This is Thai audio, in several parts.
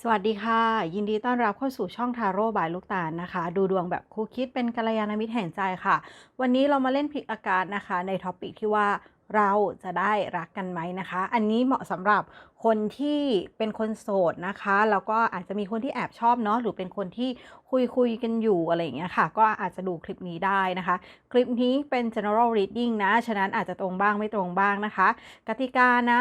สวัสดีค่ะ ยินดีต้อนรับเข้าสู่ช่องทาโร่บายลูกตาลนะคะ ดูดวงแบบคู่คิดเป็นกัลยาณมิตรแห่งใจค่ะ วันนี้เรามาเล่นพลิกอากาศนะคะ ในท็อปิกที่ว่า เราจะได้รักกันไหมนะคะ อันนี้เหมาะสำหรับคนที่เป็นคนโสดนะคะ แล้วก็อาจจะมีคนที่แอบชอบเนาะหรือเป็นคนที่คุยคุยกันอยู่อะไรอย่างเงี้ยค่ะ ก็อาจจะดูคลิปนี้ได้นะคะ คลิปนี้เป็น general reading นะ ฉะนั้นอาจจะตรงบ้างไม่ตรงบ้างนะคะ กติกานะ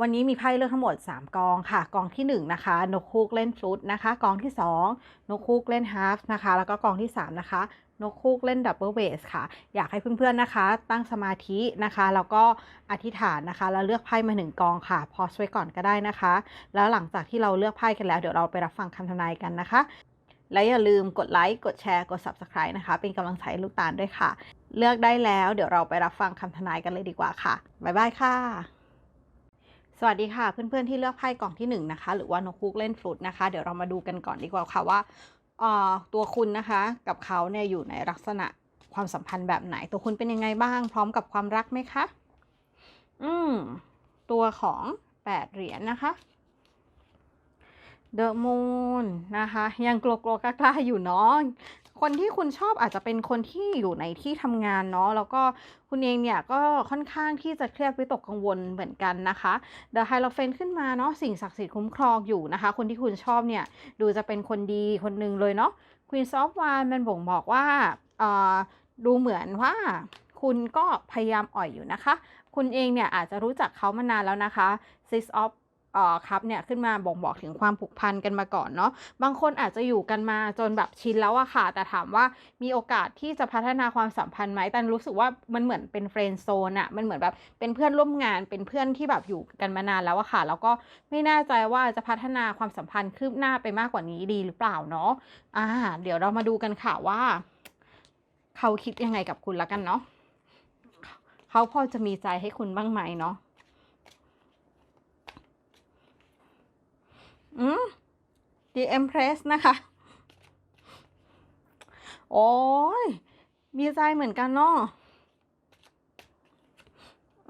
วันนี้มีไพ่เลือกทั้งหมด 3 กองค่ะ กองที่ 1 นะคะ นกคูกเล่นฟลุตนะคะ กองที่ 2 นกคูกเล่นฮาร์ฟนะคะ แล้วก็กองที่ 3 นะคะ นกคูกเล่นดับเบิลเบสค่ะ อยากให้เพื่อนๆนะคะ ตั้งสมาธินะคะ แล้วก็อธิษฐานนะคะ แล้วเลือกไพ่มาหนึ่งกองค่ะ พอสไว้ก่อนก็ได้นะคะ แล้วหลังจากที่เราเลือกไพ่กันแล้ว เดี๋ยวเราไปรับฟังคำทำนายกันนะคะ และอย่าลืมกดไลค์ กดแชร์ กด Subscribe นะคะ เป็นกำลังใจลูกตาลด้วยค่ะ เลือกได้แล้ว เดี๋ยวเราไปรับฟังคำทำนายกันเลยดีกว่าค่ะ บ๊ายบายค่ะสวัสดีค่ะ เพื่อนๆที่เลือกไพ่กล่องที่หนึ่งนะคะหรือว่านกคูกเล่นฟลุตนะคะ เดี๋ยวเรามาดูกันก่อนดีกว่าค่ะว่า ตัวคุณนะคะกับเขาเนี่ยอยู่ในลักษณะความสัมพันธ์แบบไหน ตัวคุณเป็นยังไงบ้าง พร้อมกับความรักไหมคะ อืม ตัวของแปดเหรียญนะคะเดอะมูนนะคะ ยังกลัวๆกล้าๆอยู่เนาะ คนที่คุณชอบอาจจะเป็นคนที่อยู่ในที่ทำงานเนาะแล้วก็คุณเองเนี่ยก็ค่อนข้างที่จะเครียดวิตกกังวลเหมือนกันนะคะเดอะไฮโลเฟนขึ้นมาเนาะสิ่งศักดิ์สิทธิ์คุ้มครองอยู่นะคะ คนที่คุณชอบเนี่ยดูจะเป็นคนดีคนหนึ่งเลยเนาะ Queen of w a n มันบ่งบอกว่าดูเหมือนว่าคุณก็พยายามอ่อยอยู่นะคะ คุณเองเนี่ยอาจจะรู้จักเขามานานแล้วนะคะ Six of เอ่อ ครับเนี่ยขึ้นมาบ่งบอกถึงความผูกพันกันมาก่อนเนาะบางคนอาจจะอยู่กันมาจนแบบชินแล้วอะค่ะ แต่ถามว่ามีโอกาสที่จะพัฒนาความสัมพันธ์ไหมแต่รู้สึกว่ามันเหมือนเป็นเฟรนด์โซนอะมันเหมือนแบบเป็นเพื่อนร่วมงานเป็นเพื่อนที่แบบอยู่กันมานานแล้วอะค่ะ แล้วก็ไม่แน่ใจว่าจะพัฒนาความสัมพันธ์คืบหน้าไปมากกว่านี้ดีหรือเปล่าเนาะอ่า เดี๋ยวเรามาดูกันค่ะว่า เขาคิดยังไงกับคุณละกันเนาะเขาพอจะมีใจให้คุณบ้างไหมเนาะ อืม The Empress นะคะ โอ้ยมีใจเหมือนกันเนาะ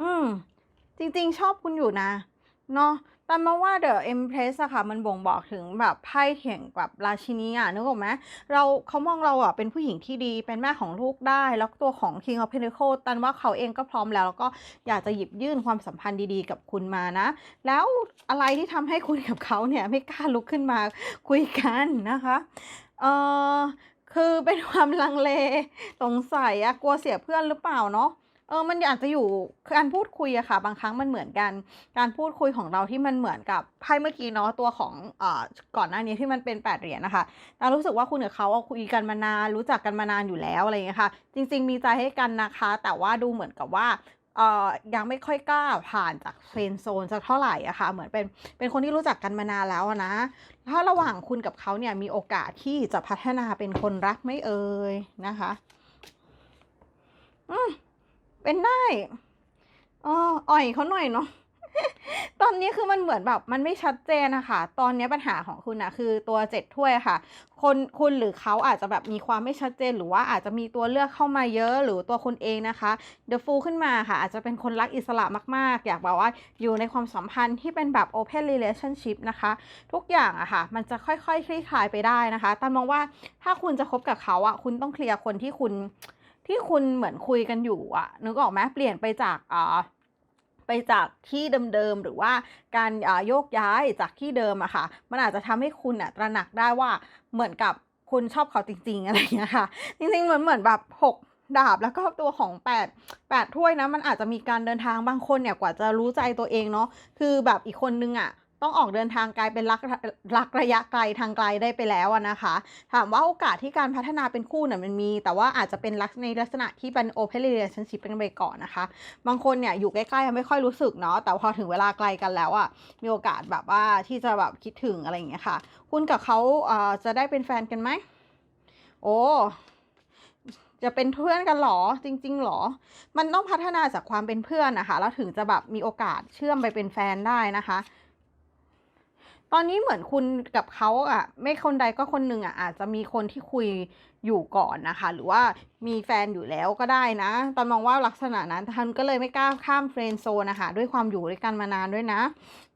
อืม จริง ๆ ชอบคุณอยู่นะเนาะ แต่มาว่า The Empress อะค่ะ มันบ่งบอกถึงแบบไพ่แข่งแบบราชินีอะนึกออกไหมเราเขามองเราอะเป็นผู้หญิงที่ดีเป็นแม่ของลูกได้ แล้วตัวของ King of Pentacles ตันว่าเขาเองก็พร้อมแล้ว แล้วก็อยากจะหยิบยื่นความสัมพันธ์ดีๆ กับคุณมานะ แล้วอะไรที่ทำให้คุณกับเขาเนี่ย ไม่กล้าลุกขึ้นมาคุยกันนะคะเอ่อคือเป็นความลังเลสงสัยอะกลัวเสียเพื่อนหรือเปล่าเนาะ เออมันอาจจะอยู่การพูดคุยอะค่ะ บางครั้งมันเหมือนกัน การพูดคุยของเราที่มันเหมือนกับไพ่เมื่อกี้เนาะตัวของเอ่อก่อนหน้านี้ที่มันเป็น8เหรียญนะคะเรารู้สึกว่าคุณกับเขาคุยกันมานานรู้จักกันมานานอยู่แล้วอะไรอย่างเงี้ยค่ะ จริง ๆ มีใจให้กันนะคะ แต่ว่าดูเหมือนกับว่าเอ่อยังไม่ค่อยกล้าผ่านจากเฟรนด์โซนสักเท่าไหร่อะค่ะเหมือนเป็นเป็นคนที่รู้จักกันมานานแล้วนะ ถ้าระหว่างคุณกับเขาเนี่ยมีโอกาสที่จะพัฒนาเป็นคนรักไหมเอ่ยนะคะ อืม เป็นได้เอออ่อยเขาหน่อยเนาะตอนนี้คือมันเหมือนแบบมันไม่ชัดเจนอะคะ ตอนนี้ปัญหาของคุณนะคือตัว7ถ้วยค่ะ คนคุณหรือเขาอาจจะแบบมีความไม่ชัดเจน หรือว่าอาจจะมีตัวเลือกเข้ามาเยอะ หรือตัวคุณเองนะคะ The Fool ขึ้นมาค่ะ อาจจะเป็นคนรักอิสระมากๆ อยากแบบว่าอยู่ในความสัมพันธ์ที่เป็นแบบ Open Relationship นะคะ ทุกอย่างอะค่ะ มันจะค่อยๆคลี่คลายไปได้นะคะตันมองว่าถ้าคุณจะคบกับเขาอะคุณต้องเคลียร์คนที่คุณ ที่คุณเหมือนคุยกันอยู่อะนึกออกไหมเปลี่ยนไปจากอ่าไปจากที่เดิมๆหรือว่าการอ่าโยกย้ายจากที่เดิมอะค่ะ มันอาจจะทำให้คุณน่ะตระหนักได้ว่าเหมือนกับคุณชอบเขาจริง ๆ อะไรอย่างเงี้ยค่ะ จริงๆเหมือนเหมือนแบบ6ดาบแล้วก็ตัวของ 8 8 ถ้วยนะ มันอาจจะมีการเดินทางบางคนเนี่ยกว่าจะรู้ใจตัวเองเนาะคือแบบอีกคนนึงอะ ต้องออกเดินทางไกลเป็นรักรักระยะไกลทางไกลได้ไปแล้วนะคะ ถามว่าโอกาสที่การพัฒนาเป็นคู่เนี่ยมันมี แต่ว่าอาจจะเป็นลักในลักษณะที่เป็น Open Relationship กันไปก่อนนะคะ บางคนเนี่ยอยู่ใกล้ๆไม่ค่อยรู้สึกเนาะแต่พอถึงเวลาไกลกันแล้วอะมีโอกาสแบบว่าที่จะแบบคิดถึงอะไรอย่างเงี้ยค่ะ คุณกับเขาเอ่อจะได้เป็นแฟนกันไหมโอ้จะเป็นเพื่อนกันหรอจริง ๆหรอ มันต้องพัฒนาจากความเป็นเพื่อนนะคะแล้วถึงจะแบบมีโอกาสเชื่อมไปเป็นแฟนได้นะคะ ตอนนี้เหมือนคุณกับเขาอะไม่คนใดก็คนหนึ่งอะอาจจะมีคนที่คุยอยู่ก่อนนะคะ หรือว่ามีแฟนอยู่แล้วก็ได้นะตอนมองว่าลักษณะนั้นท่านก็เลยไม่กล้าข้ามเฟรนโซนนะคะด้วยความอยู่ด้วยกันมานานด้วยนะ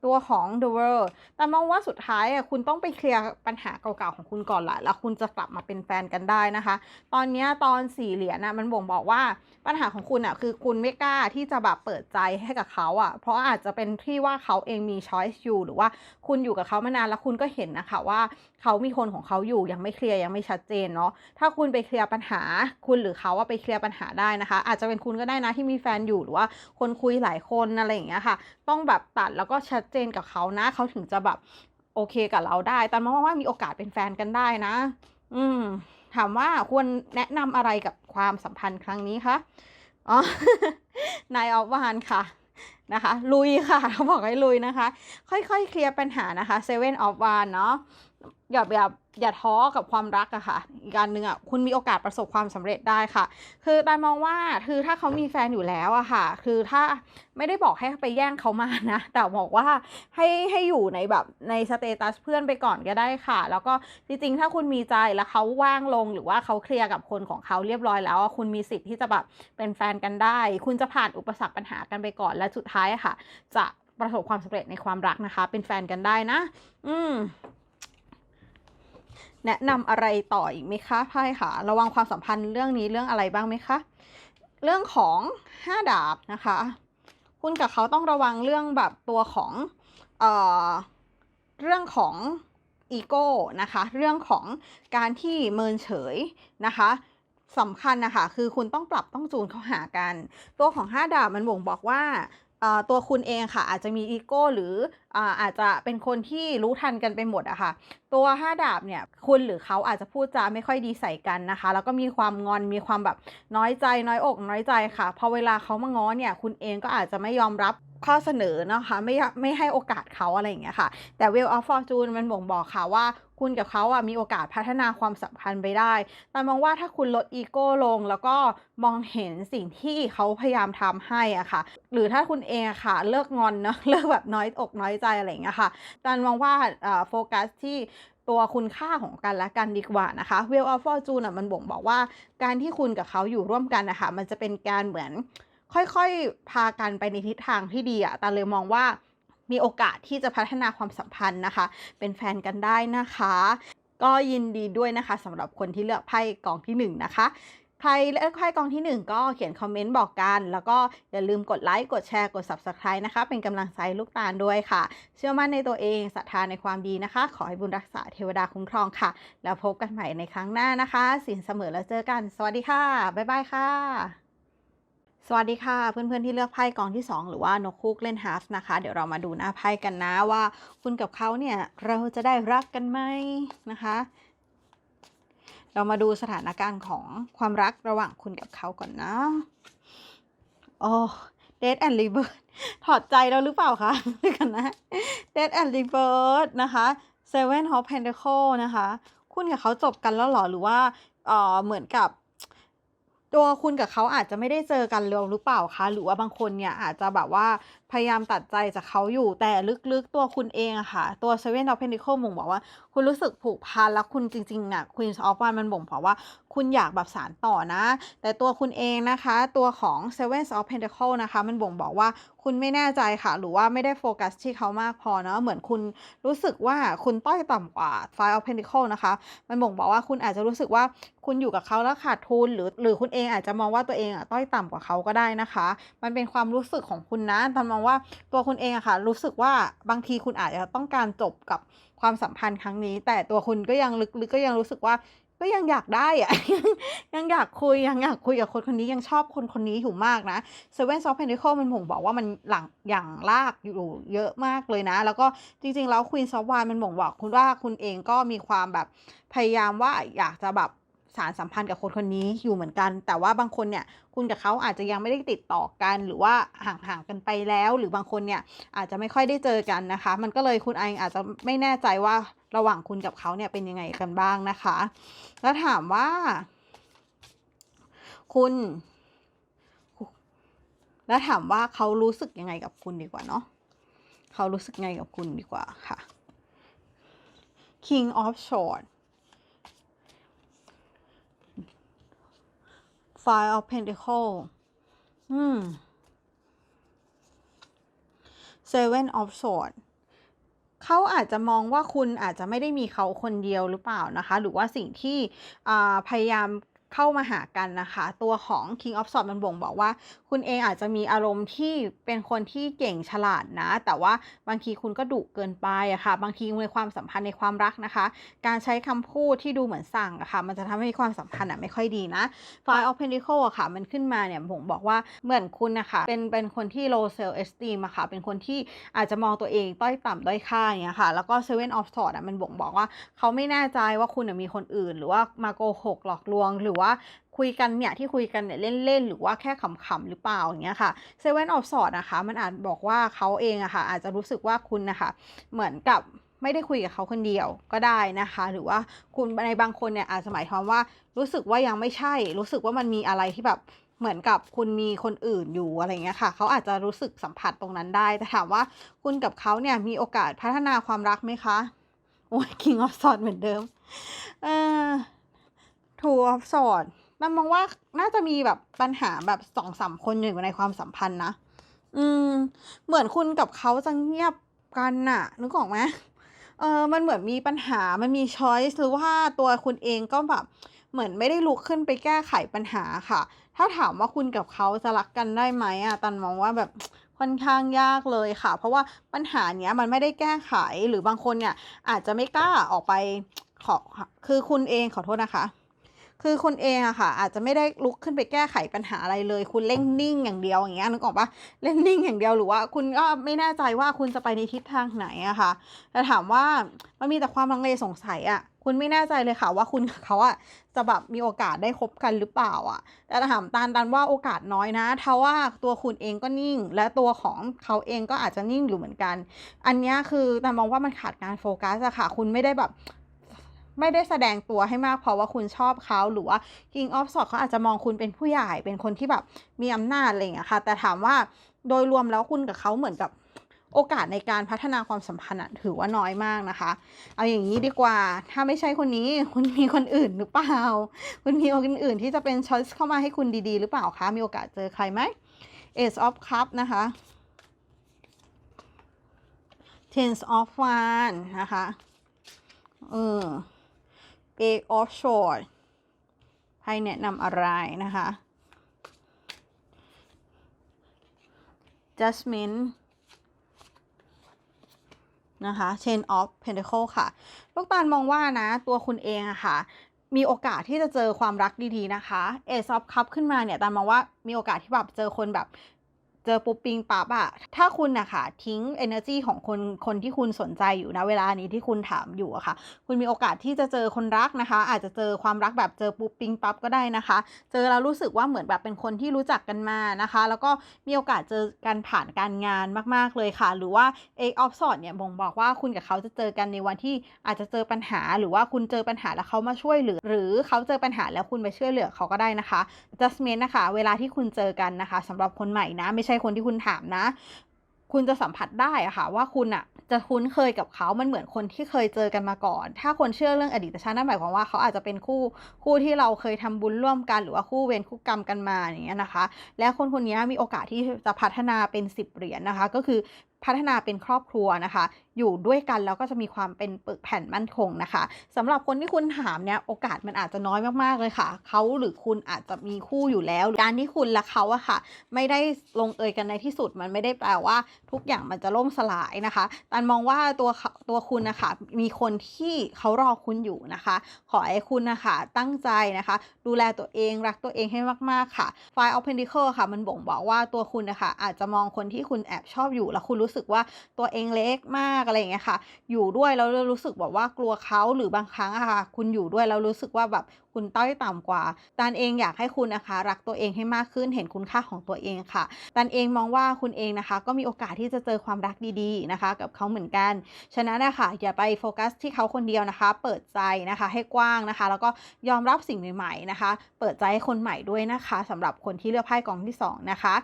ตัวของ The World แต่มองว่าสุดท้ายอะคุณต้องไปเคลียร์ปัญหาเก่าๆของคุณก่อนแหละแล้วคุณจะกลับมาเป็นแฟนกันได้นะคะ ตอนนี้ตอนสี่เหรียญนะมันบ่งบอกว่าปัญหาของคุณอะคือคุณไม่กล้าที่จะแบบเปิดใจให้กับเขาอะเพราะอาจจะเป็นที่ว่าเขาเองมีช้อยส์อยู่หรือว่าคุณอยู่กับเขามานานแล้วคุณก็เห็นนะคะว่าเขามีคนของเขาอยู่ยังไม่เคลียร์ยังไม่ชัดเจนเนาะถ้าคุณไปเคลียร์ปัญหา คุณหรือเขาว่าไปเคลียร์ปัญหาได้นะคะ อาจจะเป็นคุณก็ได้นะที่มีแฟนอยู่หรือว่าคนคุยหลายคนอะไรอย่างเงี้ยค่ะ ต้องแบบตัดแล้วก็ชัดเจนกับเขานะเขาถึงจะแบบโอเคกับเราได้แต่มองว่ามีโอกาสเป็นแฟนกันได้นะ อืม ถามว่าควรแนะนำอะไรกับความสัมพันธ์ครั้งนี้คะอ๋อนายออฟวานค่ะนะคะ ลุยค่ะเขาบอกให้ลุยนะคะ ค่อยๆ เคลียร์ปัญหานะคะเซเว่นออฟวานเนาะอย่าอย่า อย่าท้อกับความรักอะค่ะ อีกการหนึ่งอะคุณมีโอกาสประสบความสำเร็จได้ค่ะ คือตานมองว่าคือถ้าเขามีแฟนอยู่แล้วอะค่ะ คือถ้าไม่ได้บอกให้ไปแย่งเขามานะ แต่บอกว่าให้ให้อยู่ในแบบในสเตตัสเพื่อนไปก่อนก็ได้ค่ะ แล้วก็จริงๆ ถ้าคุณมีใจแล้วเขาว่างลงหรือว่าเขาเคลียร์กับคนของเขาเรียบร้อยแล้วคุณมีสิทธิ์ที่จะแบบเป็นแฟนกันได้ คุณจะผ่านอุปสรรคปัญหากันไปก่อนและสุดท้ายอะค่ะ จะประสบความสำเร็จในความรักนะคะ เป็นแฟนกันได้นะ อืม แนะนำอะไรต่ออีกไหมคะไพ่ค่ะ ระวังความสัมพันธ์เรื่องนี้เรื่องอะไรบ้างไหมคะ เรื่องของห้าดาบนะคะ คุณกับเขาต้องระวังเรื่องแบบตัวของเอ่อเรื่องของอีโก้นะคะ เรื่องของการที่เมินเฉยนะคะสำคัญนะคะ คือคุณต้องปรับต้องจูนเข้าหากัน ตัวของห้าดาบมันบ่งบอกว่า ตัวคุณเองค่ะ อาจจะมีอีโก้หรืออาอาจจะเป็นคนที่รู้ทันกันไปหมดอะค่ะ ตัวห้าดาบเนี่ยคุณหรือเขาอาจจะพูดจาไม่ค่อยดีใส่กันนะคะ แล้วก็มีความงอนมีความแบบน้อยใจน้อยอกน้อยใจค่ะพอเวลาเขามาง้อเนี่ยคุณเองก็อาจจะไม่ยอมรับข้อเสนอนะคะไม่ไม่ให้โอกาสเขาอะไรอย่างเงี้ยค่ะ แต่ Wheel of Fortune มันบ่งบอกค่ะว่า คุณกับเขาอะมีโอกาสพัฒนาความสัมพันธ์ไปได้ แต่มองว่าถ้าคุณลดอีโก้ลง แล้วก็มองเห็นสิ่งที่เขาพยายามทำให้อะค่ะ หรือถ้าคุณเองค่ะ เลิกงอนเนาะเลิกแบบน้อยอกน้อยใจอะไรอย่างเงี้ยค่ะตันมองว่าโฟกัสที่ตัวคุณค่าของกันและกันดีกว่านะคะ Wheel of Fortune อะมันบ่งบอกว่าการที่คุณกับเขาอยู่ร่วมกันนะคะ มันจะเป็นการเหมือนค่อยๆ พากันไปในทิศทางที่ดีอะแต่เลยมองว่า มีโอกาสที่จะพัฒนาความสัมพันธ์นะคะ เป็นแฟนกันได้นะคะ ก็ยินดีด้วยนะคะสำหรับคนที่เลือกไพ่กองที่หนึ่งนะคะใครเลือกไพ่กองที่หนึ่งก็เขียนคอมเมนต์บอกกัน แล้วก็อย่าลืมกดไลค์ กดแชร์ กด Subscribe นะคะ เป็นกำลังใจลูกตาลด้วยค่ะ เชื่อมั่นในตัวเองศรัทธาในความดีนะคะ ขอให้บุญรักษาเทวดาคุ้มครองค่ะ แล้วพบกันใหม่ในครั้งหน้านะคะ สินเสมอแล้วเจอกัน สวัสดีค่ะ บ๊ายบายค่ะ สวัสดีค่ะ เพื่อนๆที่เลือกไพ่กองที่ 2 หรือว่านกคูกเล่นฮาฟนะคะ เดี๋ยวเรามาดูหน้าไพ่กันนะว่าคุณกับเขาเนี่ย เราจะได้รักกันไหมนะคะ เรามาดูสถานการณ์ของความรักระหว่างคุณกับเขาก่อนนะโอ้ Dead and Rebirth ถอดใจแล้วหรือเปล่าคะดูกันนะ Dead and Rebirth นะคะ Seven of Pentacles นะคะ คุณกับเขาจบกันแล้วหรอหรือว่าเออเหมือนกับ ตัวคุณกับเขาอาจจะไม่ได้เจอกันเร็วหรือเปล่าคะหรือว่าบางคนเนี่ยอาจจะแบบว่า พยายามตัดใจจากเขาอยู่แต่ลึกๆตัวคุณเองอะค่ะ ตัว Seven of Pentacles บ่งบอกว่า คุณรู้สึกผูกพันแล้วคุณจริงๆน่ะ Queen of Wands มันบ่งบอกว่า คุณอยากแบบสานต่อนะ แต่ตัวคุณเองนะคะ ตัวของ Seven of Pentacles นะคะ มันบ่งบอกว่าคุณไม่แน่ใจค่ะ หรือว่าไม่ได้โฟกัสที่เขามากพอเนาะเหมือนคุณรู้สึกว่าคุณต้อยต่ำกว่า Five of Pentacles นะคะ มันบ่งบอกว่าคุณอาจจะรู้สึกว่าคุณอยู่กับเขาแล้วขาดทุนหรือหรือคุณเองอาจจะมองว่าตัวเองอะต้อยต่ำกว่าเขาก็ได้นะคะ มันเป็นความรู้สึกของคุณนะตอนมองว่าตัวคุณเองอะค่ะ รู้สึกว่าบางทีคุณอาจจะต้องการจบกับความสัมพันธ์ครั้งนี้ แต่ตัวคุณก็ยังลึกๆก็ยังรู้สึกว่าก็ยังอยากได้อะยังอยากคุยยังอยากคุยกับคนคนนี้ยังชอบคนคนนี้อยู่มากนะ Seven of Pentacles มันบ่งบอกว่ามันหลังอย่างลากอยู่เยอะมากเลยนะ แล้วก็จริงๆ แล้ว Queen of Wands มันบ่งบอกคุณว่าคุณเองก็มีความแบบพยายามว่าอยากจะแบบ สารสัมพันธ์กับคนคนนี้อยู่เหมือนกัน แต่ว่าบางคนเนี่ยคุณกับเขาอาจจะยังไม่ได้ติดต่อกัน หรือว่าห่างๆกันไปแล้ว หรือบางคนเนี่ยอาจจะไม่ค่อยได้เจอกันนะคะ มันก็เลยคุณเองอาจจะไม่แน่ใจว่าระหว่างคุณกับเขาเนี่ยเป็นยังไงกันบ้างนะคะ แล้วถามว่า คุณ แล้วถามว่าเขารู้สึกยังไงกับคุณดีกว่าเนาะเขารู้สึกยังไงกับคุณดีกว่าค่ะ King of Swords Five of Pentacle อืม Seven of Swords เขาอาจจะมองว่าคุณอาจจะไม่ได้มีเขาคนเดียวหรือเปล่านะคะ หรือว่าสิ่งที่พยายาม เข้ามาหากันนะคะ ตัวของ King of Swords มันบ่งบอกว่า คุณเองอาจจะมีอารมณ์ที่เป็นคนที่เก่งฉลาดนะ แต่ว่าบางทีคุณก็ดุเกินไปอะค่ะ บางทีในความสัมพันธ์ในความรักนะคะ การใช้คำพูดที่ดูเหมือนสั่งอะค่ะ มันจะทำให้ความสัมพันธ์อะไม่ค่อยดีนะ Five of Pentacles อะค่ะ มันขึ้นมาเนี่ยบ่งบอกว่าเหมือนคุณนะคะเป็นเป็นคนที่ low self esteem อะค่ะ เป็นคนที่อาจจะมองตัวเองต้อยต่ำด้อยค่าอย่างเงี้ยค่ะ แล้วก็ Seven of Swords อะมันบ่งบอกว่าเขาไม่แน่ใจว่าคุณมีคนอื่น หรือว่ามาโกหกหลอกลวงหรือว่าคุยกันเนี่ยที่คุยกันเนี่ยเล่นๆ หรือว่าแค่ขำๆหรือเปล่าอย่างเงี้ยค่ะ Seven of Swords นะคะมันอาจบอกว่าเขาเองอะค่ะอาจจะรู้สึกว่าคุณนะคะเหมือนกับไม่ได้คุยกับเขาคนเดียวก็ได้นะคะ หรือว่าคุณในบางคนเนี่ยอาจจะหมายความว่ารู้สึกว่ายังไม่ใช่ รู้สึกว่ามันมีอะไรที่แบบเหมือนกับคุณมีคนอื่นอยู่อะไรเงี้ยค่ะ เขาอาจจะรู้สึกสัมผัสตรงนั้นได้ แต่ถามว่าคุณกับเขาเนี่ยมีโอกาสพัฒนาความรักไหมคะ โอ้ย King of Swords เหมือนเดิม Two of Swords มันมองว่าน่าจะมีแบบปัญหาแบบสองสามคนอยู่ในความสัมพันธ์นะ อืม เหมือนคุณกับเขาจะเงียบกันน่ะ นึกออกไหมเออมันเหมือนมีปัญหา มันมีช้อยส์หรือว่าตัวคุณเองก็แบบเหมือนไม่ได้ลุกขึ้นไปแก้ไขปัญหาค่ะ ถ้าถามว่าคุณกับเขาจะรักกันได้ไหมอะ ตันมองว่าแบบค่อนข้างยากเลยค่ะ เพราะว่าปัญหาเนี้ยมันไม่ได้แก้ไข หรือบางคนเนี่ยอาจจะไม่กล้าออกไปขอ คือคุณเองขอโทษนะคะ คือคุณเองอะค่ะ อาจจะไม่ได้ลุกขึ้นไปแก้ไขปัญหาอะไรเลย คุณเล่นนิ่งอย่างเดียวอย่างเงี้ยนึกออกปะเล่นนิ่งอย่างเดียวหรือว่า คุณก็ไม่แน่ใจว่าคุณจะไปในทิศทางไหนอะค่ะแต่ถามว่ามันมีแต่ความลังเลสงสัยอะคุณไม่แน่ใจเลยค่ะว่าคุณกับเขาอะจะแบบมีโอกาสได้คบกันหรือเปล่าอะแต่ถามตานดันว่าโอกาสน้อยนะเพราว่าตัวคุณเองก็นิ่ง และตัวของเขาเองก็อาจจะนิ่งอยู่เหมือนกัน อันนี้คือแต่มองว่ามันขาดการโฟกัสอะค่ะ คุณไม่ได้แบบ ไม่ได้แสดงตัวให้มากเพราะว่าคุณชอบเขาหรือว่า King of Swords เขาอาจจะมองคุณเป็นผู้ใหญ่เป็นคนที่แบบมีอำนาจอะไรอย่างเงี้ยค่ะ แต่ถามว่าโดยรวมแล้วคุณกับเขาเหมือนกับโอกาสในการพัฒนาความสัมพันธ์ถือว่าน้อยมากนะคะ เอาอย่างนี้ดีกว่า ถ้าไม่ใช่คนนี้ คุณมีคนอื่นหรือเปล่า คุณมีคนอื่นที่จะเป็นช้อยส์เข้ามาให้คุณดีๆ หรือเปล่าคะ มีโอกาสเจอใครไหม Ace of Cup นะคะ Ten of Wands นะคะ เออ Eight of Swords ไพ่แนะนำอะไรนะคะ Jasmine นะคะ Ten of Pentacle ค่ะ ลูกตาลมองว่านะ ตัวคุณเองอะค่ะ มีโอกาสที่จะเจอความรักดีๆนะคะ Ace of Cup ขึ้นมาเนี่ยตาลมองว่ามีโอกาสที่แบบเจอคนแบบ เจอปุ๊บปิงปั๊บอะถ้าคุณนะคะทิ้ง energy ของคนคนที่คุณสนใจอยู่นะเวลานี้ที่คุณถามอยู่อะค่ะ คุณมีโอกาสที่จะเจอคนรักนะคะ อาจจะเจอความรักแบบเจอปุ๊บปิงปั๊บก็ได้นะคะ เจอแล้วรู้สึกว่าเหมือนแบบเป็นคนที่รู้จักกันมานะคะ แล้วก็มีโอกาสเจอกันผ่านการงานมาก ๆเลยค่ะ หรือว่า Eight of Swords เนี่ยบ่งบอกว่าคุณกับเขาจะเจอกันในวันที่อาจจะเจอปัญหา หรือว่าคุณเจอปัญหาแล้วเขามาช่วยเหลือ หรือเขาเจอปัญหาแล้วคุณไปช่วยเหลือเขาก็ได้นะคะ Justment นะคะ เวลาที่คุณเจอกันนะคะสำหรับคนใหม่นะไม่ใช่คนที่คุณถามนะ คุณจะสัมผัสได้อะค่ะ ว่าคุณอะจะคุ้นเคยกับเขา มันเหมือนคนที่เคยเจอกันมาก่อน ถ้าคนเชื่อเรื่องอดีตชาตินั่นหมายความว่าเขาอาจจะเป็นคู่คู่ที่เราเคยทำบุญร่วมกัน หรือว่าคู่เวรคู่กรรมกันมาอย่างเงี้ยนะคะ และคนคนนี้มีโอกาสที่จะพัฒนาเป็นสิบเหรียญนะคะ ก็คือพัฒนาเป็นครอบครัวนะคะอยู่ด้วยกันแล้วก็จะมีความเป็นปึกแผ่นมั่นคงนะคะสำหรับคนที่คุณถามเนี่ยโอกาสมันอาจจะน้อยมากๆเลยค่ะ เขาหรือคุณอาจจะมีคู่อยู่แล้ว การที่คุณและเขาอะค่ะ ไม่ได้ลงเอยกันในที่สุดมันไม่ได้แปลว่าทุกอย่างมันจะล่มสลายนะคะตันมองว่าตัวเขาตัวคุณนะคะมีคนที่เขารอคุณอยู่นะคะ ขอให้คุณนะคะตั้งใจนะคะ ดูแลตัวเองรักตัวเองให้มากๆค่ะ Five of Pentacles ค่ะ มันบ่งบอกว่าตัวคุณนะคะอาจจะมองคนที่คุณแอบชอบอยู่แล้วคุณรู้สึกว่าตัวเองเล็กมากอะไรอย่างเงี้ยค่ะ อยู่ด้วยแล้วรู้สึกแบบว่ากลัวเขาหรือบางครั้งอะค่ะ คุณอยู่ด้วยแล้วรู้สึกว่าแบบคุณต้อยต่ำกว่าตันเองอยากให้คุณนะคะ รักตัวเองให้มากขึ้นเห็นคุณค่าของตัวเองค่ะตันเองมองว่าคุณเองนะคะ ก็มีโอกาสที่จะเจอความรักดีๆนะคะ กับเขาเหมือนกัน ฉะนั้นนะคะอย่าไปโฟกัสที่เขาคนเดียวนะคะ เปิดใจนะคะให้กว้างนะคะ แล้วก็ยอมรับสิ่งใหม่ๆนะคะ เปิดใจให้คนใหม่ด้วยนะคะสำหรับคนที่เลือกไพ่กองที่สองนะคะ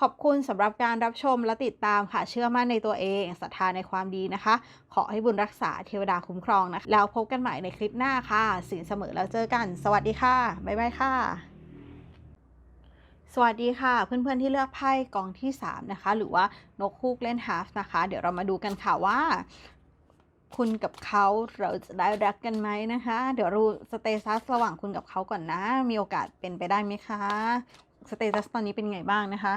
ขอบคุณสำหรับการรับชมและติดตามค่ะเชื่อมั่นในตัวเองศรัทธาในความดีนะคะ ขอให้บุญรักษาเทวดาคุ้มครองนะคะแล้วพบกันใหม่ในคลิปหน้าค่ะสินเสมอแล้วเจอกันสวัสดีค่ะ บ๊ายบายค่ะ สวัสดีค่ะ เพื่อนๆที่เลือกไพ่กองที่ 3 นะคะ หรือว่านกคูกเล่นฮาฟนะคะ เดี๋ยวเรามาดูกันค่ะว่า คุณกับเขาเราจะได้รักกันไหมนะคะ เดี๋ยวรู้สเตตัสระหว่างคุณกับเขาก่อนนะ มีโอกาสเป็นไปได้ไหมคะสเตตัสตอนนี้เป็นไงบ้างนะคะ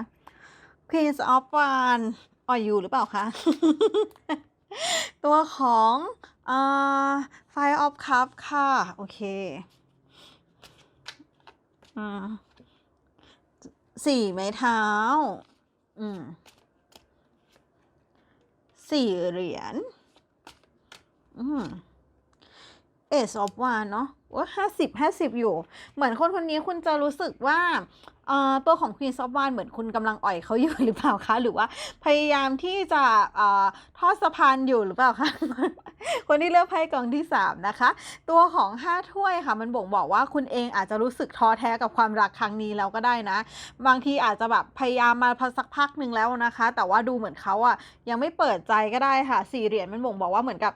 Queen of Wands อ่อยอยู่หรือเปล่าคะตัวของอ่า Five of Cup ค่ะ โอเค สี่ไม้เท้า อืมสี่เหรียญ อืมเอสออฟวานเนาะว่าห้าสิบห้าสิบอยู่ เหมือนคนคนนี้คุณจะรู้สึกว่า ตัวของควีนซอฟวานเหมือนคุณกำลังอ่อยเขาอยู่หรือเปล่าคะ หรือว่าพยายามที่จะอทอดสะพานอยู่หรือเปล่าคะคนที่เลือกไพ่กองที่สามนะคะ ตัวของห้าถ้วยค่ะ มันบ่งบอกว่าคุณเองอาจจะรู้สึกท้อแท้กับความรักครั้งนี้แล้วก็ได้นะ บางทีอาจจะแบบพยายามมาพอสักพักหนึ่งแล้วนะคะ แต่ว่าดูเหมือนเขาอะยังไม่เปิดใจก็ได้ค่ะสี่เหรียญมันบ่งบอกว่าเหมือนกับ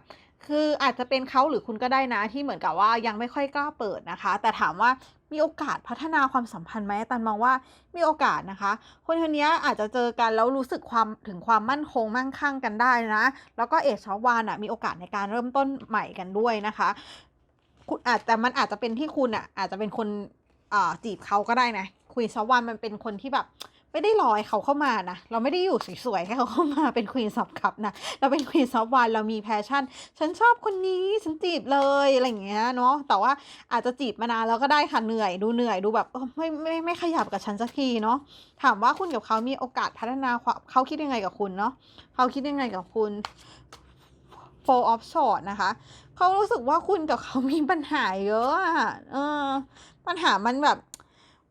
คืออาจจะเป็นเขาหรือคุณก็ได้นะที่เหมือนกับว่ายังไม่ค่อยกล้าเปิดนะคะ แต่ถามว่า มีโอกาสพัฒนาความสัมพันธ์ไหมตันมองว่ามีโอกาสนะคะ คนคนนี้อาจจะเจอกันแล้วรู้สึกความถึงความมั่นคงมั่งคั่งกันได้นะ แล้วก็เอชชวานอะมีโอกาสในการเริ่มต้นใหม่กันด้วยนะคะคุณอาจแต่มันอาจจะเป็นที่คุณอะอาจจะเป็นคนจีบเขาก็ได้นะคุยชวานมันเป็นคนที่แบบ ไม่ได้รอให้เขาเข้ามานะ เราไม่ได้อยู่สวยๆให้เขาเข้ามาเป็นควีนซอฟคัพนะ เราเป็นควีนซอฟวานเรามีแพชชั่น ฉันชอบคนนี้ ฉันจีบเลยอะไรอย่างเงี้ยเนาะ แต่ว่าอาจจะจีบมานานแล้วก็ได้ค่ะเหนื่อย ดูเหนื่อยดูแบบไม่ไม่ไม่ขยับกับฉันสักทีเนาะ ถามว่าคุณกับเขามีโอกาสพัฒนาเขาคิดยังไงกับคุณเนาะ เขาคิดยังไงกับคุณ four of short นะคะ เขารู้สึกว่าคุณกับเขามีปัญหาเยอะอะเออ ปัญหามันแบบ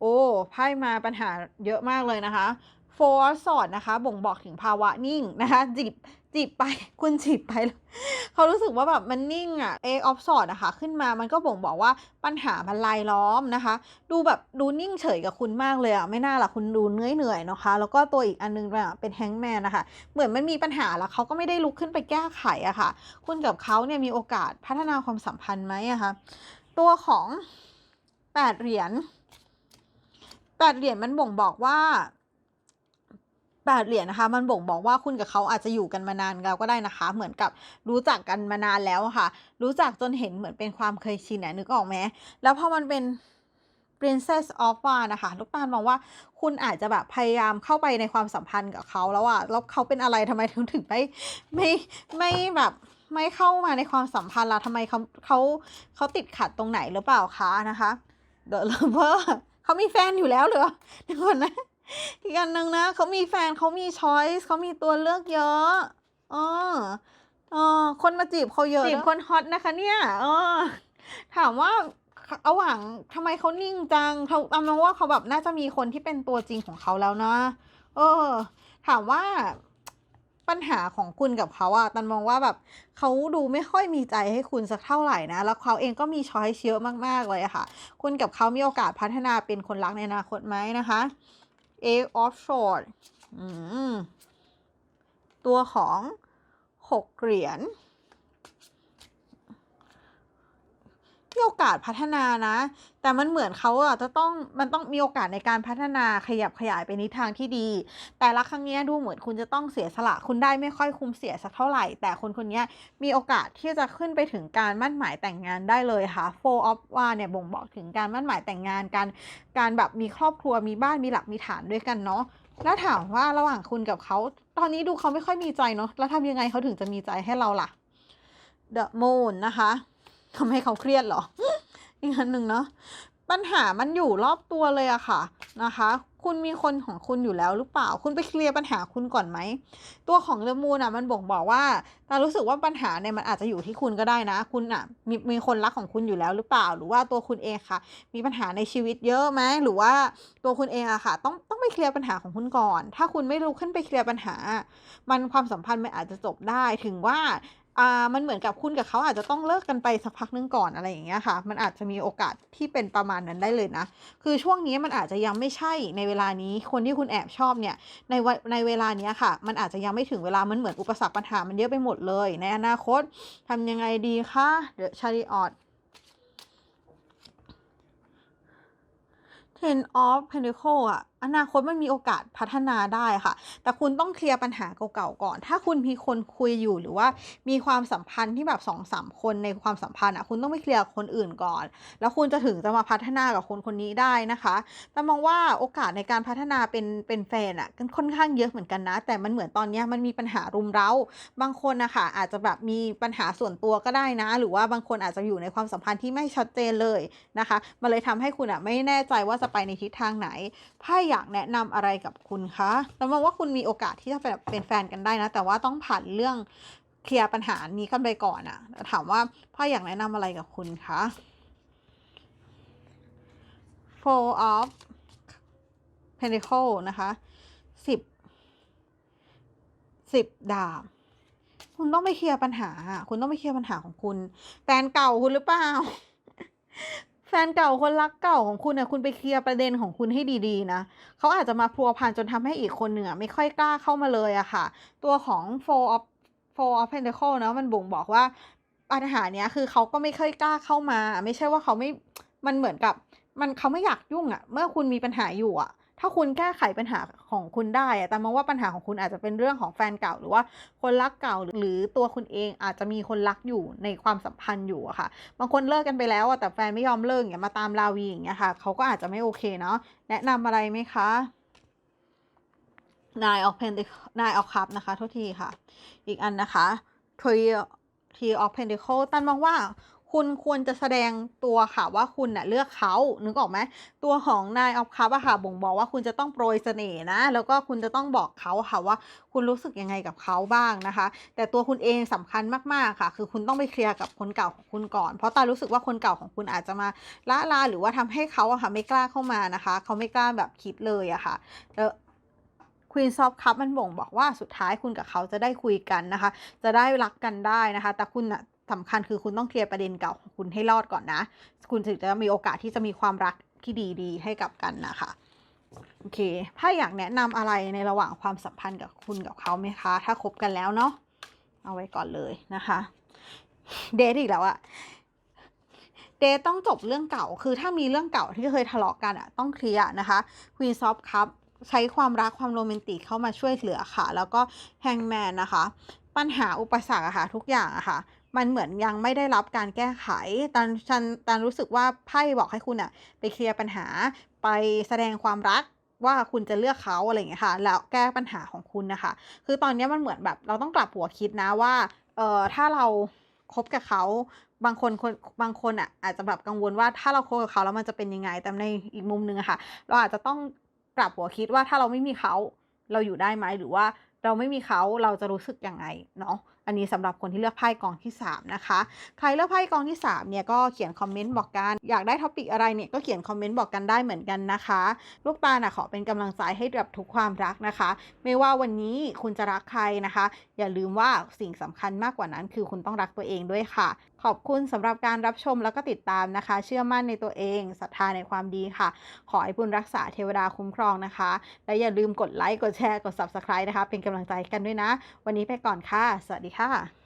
โอ้ไพ่มาปัญหาเยอะมากเลยนะคะ four of swords นะคะ บ่งบอกถึงภาวะนิ่งนะคะจีบจีบไปคุณจีบไป เขารู้สึกว่าแบบมันนิ่งอะ eight of swords นะคะขึ้นมามันก็บ่งบอกว่าปัญหามันลายล้อมนะคะ ดูแบบดูนิ่งเฉยกับคุณมากเลยอะไม่น่าล่ะคุณดูเหนื่อยเหนื่อยนะคะ แล้วก็ตัวอีกอันนึงเป็นแฮงแมนนะคะเหมือนมันมีปัญหาแล้วเขาก็ไม่ได้ลุกขึ้นไปแก้ไขอะค่ะ คุณกับเขาเนี่ยมีโอกาสพัฒนาความสัมพันธ์ไหมอะคะตัวของแปดเหรียญ แปดเหรียญมันบ่งบอกว่าแปดเหรียญนะคะ มันบ่งบอกว่าคุณกับเขาอาจจะอยู่กันมานานแล้วก็ได้นะคะ เหมือนกับรู้จักกันมานานแล้วค่ะ รู้จักจนเห็นเหมือนเป็นความเคยชินอะนึกออกไหมแล้วพอมันเป็น Princess of w a n นะคะ ลูกตาลมองว่าคุณอาจจะแบบพยายามเข้าไปในความสัมพันธ์กับเขาแล้วอะแล้วเขาเป็นอะไรทำไมถึงถึงไม่ไม่ไม่แบบไม่เข้ามาในความสัมพันธ์ล่ะทำไมเขาเขาเขาติดขัดตรงไหนหรือเปล่าคะนะคะ The Lover เขามีแฟนอยู่แล้วเหรอเดี๋ยวก่อนนะอีกอันหนึ่งนะเขามีแฟนเขามีช้อยส์เขามีตัวเลือกเยอะเออเออคนมาจีบเขาเยอะจีบคนฮอตนะคะ เนี่ยเออถามว่าเอาหวังทำไมเขานิ่งจังเขาตามองว่าเขาแบบน่าจะมีคนที่เป็นตัวจริงของเขาแล้วนะ เออ ถามว่า ปัญหาของคุณกับเขาอะตันมองว่าแบบเขาดูไม่ค่อยมีใจให้คุณสักเท่าไหร่นะ แล้วเขาเองก็มีช้อยเยอะมาก ๆ เลยค่ะ คุณกับเขามีโอกาสพัฒนาเป็นคนรักในอนาคตไหมนะคะ A of Swords อืมตัวของหกเหรียญ มีโอกาสพัฒนานะ แต่มันเหมือนเขาอะจะต้องมันต้องมีโอกาสในการพัฒนาขยับขยายไปในทางที่ดี แต่ละครั้งนี้ดูเหมือนคุณจะต้องเสียสละคุณได้ไม่ค่อยคุ้มเสียสักเท่าไหร่ แต่คนคนนี้มีโอกาสที่จะขึ้นไปถึงการมั่นหมายแต่งงานได้เลยค่ะ Four of w a n เนี่ยบ่งบอกถึงการมั่นหมายแต่งงานการการแบบมีครอบครัวมีบ้านมีหลักมีฐานด้วยกันเนาะแล้วถามว่าระหว่างคุณกับเขาตอนนี้ดูเขาไม่ค่อยมีใจเนาะแล้วทำยังไงเขาถึงจะมีใจให้เราล่ะ The Moon นะคะ ทำให้เขาเครียดเหรอ อีกอันหนึ่งเนาะปัญหามันอยู่รอบตัวเลยอะค่ะนะคะ คุณมีคนของคุณอยู่แล้วหรือเปล่า คุณไปเคลียร์ปัญหาคุณก่อนไหม ตัวของเดมูนอะมันบ่งบอกว่าแต่รู้สึกว่าปัญหาเนี่ยมันอาจจะอยู่ที่คุณก็ได้นะ คุณอะมีมีคนรักของคุณอยู่แล้วหรือเปล่า หรือว่าตัวคุณเองค่ะ มีปัญหาในชีวิตเยอะไหมหรือว่าตัวคุณเองอะค่ะ ต้องต้องไปเคลียร์ปัญหาของคุณก่อน ถ้าคุณไม่ลุกขึ้นไปเคลียร์ปัญหา มันความสัมพันธ์มันอาจจะจบได้ถึงว่า อ่ามันเหมือนกับคุณกับเขาอาจจะต้องเลิกกันไปสักพักนึงก่อนอะไรอย่างเงี้ยค่ะ มันอาจจะมีโอกาสที่เป็นประมาณนั้นได้เลยนะ คือช่วงนี้มันอาจจะยังไม่ใช่ในเวลานี้คนที่คุณแอบชอบเนี่ยในในเวลานี้ค่ะ มันอาจจะยังไม่ถึงเวลามันเหมือนอุปสรรคปัญหามันเยอะไปหมดเลย ในอนาคตทำยังไงดีคะ The Chariot Ten of Pentacle อะ อนาคตมันมีโอกาสพัฒนาได้ค่ะ แต่คุณต้องเคลียร์ปัญหาเก่าๆก่อน ถ้าคุณมีคนคุยอยู่หรือว่ามีความสัมพันธ์ที่แบบ2-3คนในความสัมพันธ์อะคุณต้องไปเคลียร์คนอื่นก่อน แล้วคุณจะถึงจะมาพัฒนากับคนคนนี้ได้นะคะ แต่มองว่าโอกาสในการพัฒนาเป็นเป็นแฟนอะก็ค่อนข้างเยอะเหมือนกันนะ แต่มันเหมือนตอนนี้มันมีปัญหารุมเร้า บางคนน่ะค่ะอาจจะแบบมีปัญหาส่วนตัวก็ได้นะ หรือว่าบางคนอาจจะอยู่ในความสัมพันธ์ที่ไม่ชัดเจนเลยนะคะ มันเลยทำให้คุณอะไม่แน่ใจว่าจะไปในทิศทางไหนไพ่อยากแนะนำอะไรกับคุณคะแต่มองว่าคุณมีโอกาสที่จะเป็นแฟนกันได้นะ แต่ว่าต้องผ่านเรื่องเคลียร์ปัญหานี้กันไปก่อนอะถามว่าพ่อยากแนะนำอะไรกับคุณคะ Four of Pentacle นะคะสิบสิบดาบคุณต้องไปเคลียร์ปัญหา คุณต้องไปเคลียร์ปัญหาของคุณแฟนเก่าคุณหรือเปล่า แฟนเก่าคนรักเก่าของคุณน่ะคุณไปเคลียร์ประเด็นของคุณให้ดีๆนะเขาอาจจะมาพัวพันจนทำให้อีกคนหนึ่งอะไม่ค่อยกล้าเข้ามาเลยอะค่ะ ตัวของ Four of Four of Pentacle เนาะมันบ่งบอกว่าปัญหาเนี้ยคือเขาก็ไม่ค่อยกล้าเข้ามา ไม่ใช่ว่าเขาไม่มันเหมือนกับ มันเขาไม่อยากยุ่งอะเมื่อคุณมีปัญหาอยู่อะ ถ้าคุณแก้ไขปัญหาของคุณได้อะแต่มองว่าปัญหาของคุณอาจจะเป็นเรื่องของแฟนเก่า หรือว่าคนรักเก่าหรือตัวคุณเองอาจจะมีคนรักอยู่ในความสัมพันธ์อยู่อะค่ะ บางคนเลิกกันไปแล้วอะแต่แฟนไม่ยอมเลิกอย่างมาตามราวีอย่างเงี้ยค่ะเขาก็อาจจะไม่โอเคเนาะแนะนำอะไรไหมคะ Nine of Pentacle Nine of Cups นะคะโทษทีค่ะ อีกอันนะคะ Three Three of Pentacle ตันมองว่า คุณควรจะแสดงตัวค่ะว่าคุณน่ะเลือกเขานึกออกไหมตัวของ Nine of Cups อะค่ะบ่งบอกว่าคุณจะต้องโปรยเสน่ห์นะ แล้วก็คุณจะต้องบอกเขาค่ะว่า คุณรู้สึกยังไงกับเขาบ้างนะคะ แต่ตัวคุณเองสำคัญมากๆค่ะ คือคุณต้องไปเคลียร์กับคนเก่าของคุณก่อน เพราะตารู้สึกว่าคนเก่าของคุณอาจจะมาละลาหรือว่าทำให้เขาอะค่ะไม่กล้าเข้ามานะคะ เขาไม่กล้าแบบคิดเลยอะค่ะแล้ว Queen of Cups มันบ่งบอกว่าสุดท้ายคุณกับเขาจะได้คุยกันนะคะ จะได้รักกันได้นะคะ แต่คุณน่ะ สำคัญคือคุณต้องเคลียร์ประเด็นเก่าของคุณให้รอดก่อนนะ คุณถึงจะมีโอกาสที่จะมีความรักที่ดีๆ ให้กับกันนะคะโอเค ถ้าอยากแนะนำอะไรในระหว่างความสัมพันธ์กับคุณกับเขาไหมคะ ถ้าคบกันแล้วเนาะ เอาไว้ก่อนเลยนะคะ เดทอีกแล้วอะเดทต้องจบเรื่องเก่า คือถ้ามีเรื่องเก่าที่เคยทะเลาะกันอะต้องเคลียร์นะคะ Queen of Cups ใช้ความรักความโรแมนติกเข้ามาช่วยเหลือค่ะ แล้วก็แฮงแมนนะคะ ปัญหาอุปสรรคอะค่ะทุกอย่างอะค่ะ มันเหมือนยังไม่ได้รับการแก้ไขตันฉันตันรู้สึกว่าไพ่บอกให้คุณอะไปเคลียร์ปัญหา ไปแสดงความรักว่าคุณจะเลือกเขาอะไรอย่างเงี้ยค่ะ แล้วแก้ปัญหาของคุณนะคะ คือตอนนี้มันเหมือนแบบเราต้องกลับหัวคิดนะว่า เอ่อถ้าเราคบกับเขาบางคนคนบางคนอะอาจจะแบบกังวลว่าถ้าเราคบกับเขาแล้วมันจะเป็นยังไง แต่ในอีกมุมหนึ่งอะค่ะ เราอาจจะต้องกลับหัวคิดว่าถ้าเราไม่มีเขาเราอยู่ได้ไหมหรือว่าเราไม่มีเขาเราจะรู้สึกยังไงเนาะ อันนี้สำหรับคนที่เลือกไพ่กองที่ 3 นะคะ ใครเลือกไพ่กองที่3เนี่ยก็เขียนคอมเมนต์บอกกัน อยากได้ท็อปิกอะไรเนี่ยก็เขียนคอมเมนต์บอกกันได้เหมือนกันนะคะ ลูกตาลน่ะขอเป็นกำลังใจให้กับทุกความรักนะคะ ไม่ว่าวันนี้คุณจะรักใครนะคะ อย่าลืมว่าสิ่งสำคัญมากกว่านั้น คือคุณต้องรักตัวเองด้วยค่ะ ขอบคุณสำหรับการรับชมแล้วก็ติดตามนะคะ เชื่อมั่นในตัวเองศรัทธาในความดีค่ะ ขอให้บุญรักษาเทวดาคุ้มครองนะคะ และอย่าลืมกดไลค์กดแชร์กด Subscribe นะคะ เป็นกำลังใจกันด้วยนะ วันนี้ไปก่อนค่ะ สวัสดีค่ะ